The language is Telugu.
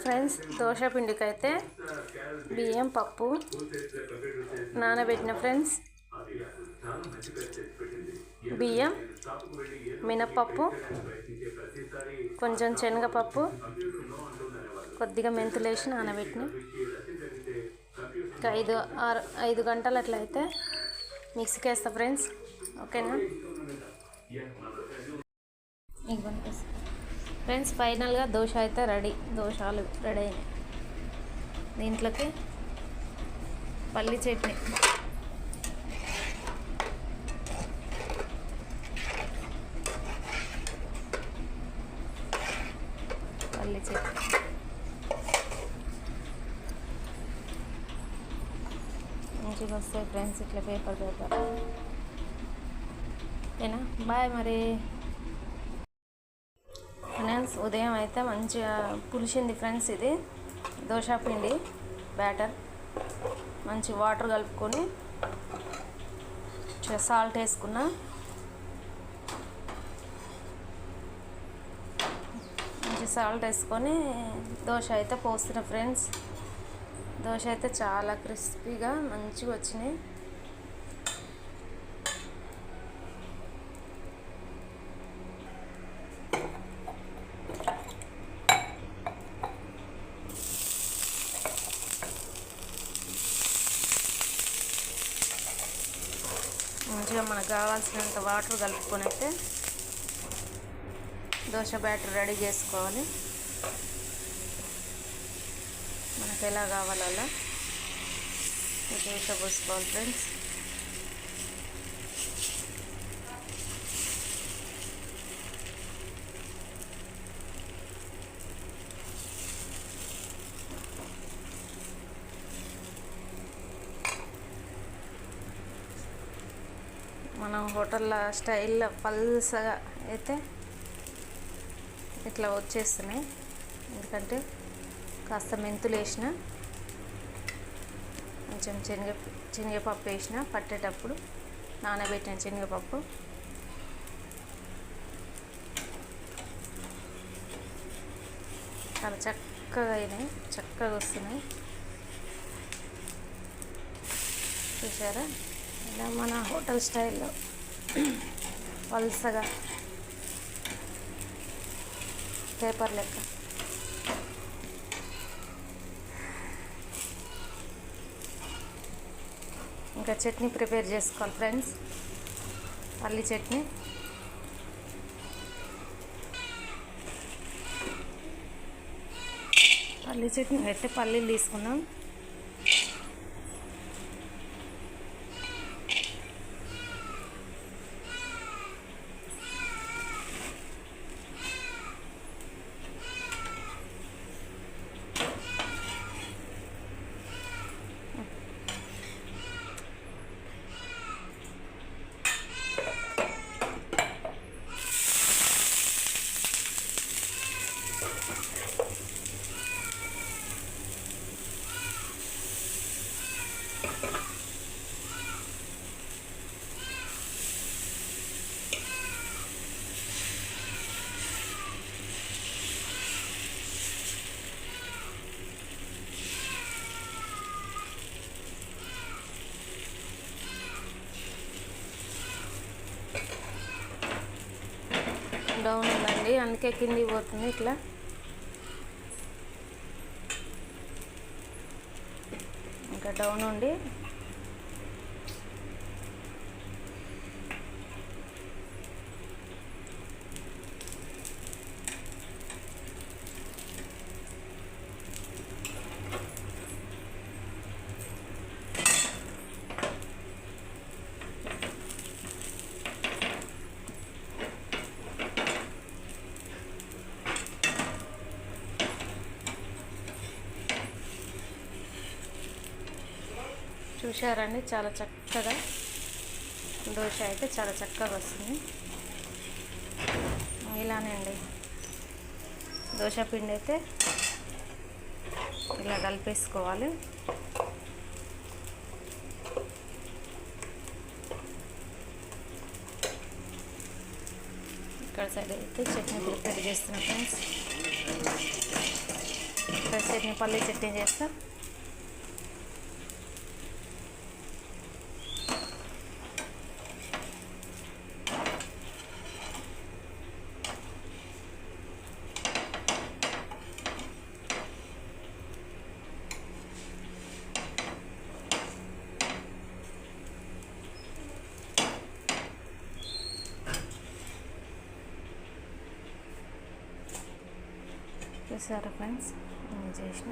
ఫ్రెండ్స్ దోశ పిండికి అయితే బియ్యం పప్పు నానబెట్టిన ఫ్రెండ్స్. బియ్యం మినప్పప్పు కొంచెం శనగపప్పు కొద్దిగా మెంతులు వేసి నానబెట్టిన. ఒక ఐదు ఆరు ఐదు గంటలు అట్లా అయితే మిక్సీకి వేస్తా ఫ్రెండ్స్. ఓకేనా? ఇవ్వండి ఫ్రెండ్స్ ఫైనల్గా దోశ అయితే రెడీ దోశలు రెడీ అయినాయి. దీంట్లోకి పల్లి చట్నీ. పల్లి చట్నీ. మంచిగా వస్తాయి ఫ్రెండ్స్ ఇట్లా పేపర్ పేపర్ ఓకేనా బాయ్ మరి. ఫ్రెండ్స్ ఉదయం అయితే మంచిగా పులిసింది ఫ్రెండ్స్ ఇది. దోశ పిండి బ్యాటర్ మంచి వాటర్ కలుపుకొని సాల్ట్ వేసుకున్నా మంచి సాల్ట్ వేసుకొని దోశ అయితే పోస్తున్నా ఫ్రెండ్స్. దోశ అయితే చాలా క్రిస్పీగా మంచిగా వచ్చినాయి. మంచిగా మనకు కావాల్సినంత వాటర్ కలుపుకొని అయితే దోశ బ్యాటర్ రెడీ చేసుకోవాలి. మనకు ఎలా కావాలో అలా దోశ పోసుకోవాలి ఫ్రెండ్స్. మనం హోటల్లో స్టైల్లో పల్సగా అయితే ఇట్లా వచ్చేస్తున్నాయి. ఎందుకంటే కాస్త మెంతులు వేసిన కొంచెం శనగ శనగపప్పు వేసిన పట్టేటప్పుడు నానబెట్టిన శనగపప్పు. చాలా చక్కగా అయినాయి చక్కగా వస్తున్నాయి. చూసారా ఇలా మన హోటల్ స్టైల్లో పల్సగా పేపర్ లెక్క. ఇంకా చట్నీ ప్రిపేర్ చేసుకోవాలి ఫ్రెండ్స్. పల్లి చట్నీ. పల్లి చట్నీ అయితే పల్లీలు తీసుకున్నాం. డౌన్ ఉందండి. అందుకే కింది పోతుంది ఇట్లా. ఇంకా డౌన్ ఉండి చూశారండి చాలా చక్కగా. దోశ అయితే చాలా చక్కగా వస్తుంది. ఇలానే అండి. దోశ పిండి అయితే ఇలా కలిపేసుకోవాలి. ఇక్కడ సైడ్ అయితే చట్నీ ప్రిపేర్ చేస్తున్నా ఫ్రెండ్స్. ఇక్కడ చట్నీ పల్లి చట్నీ చేస్తా. చూసారా ఫ్రెండ్స్ నేను చేసిన.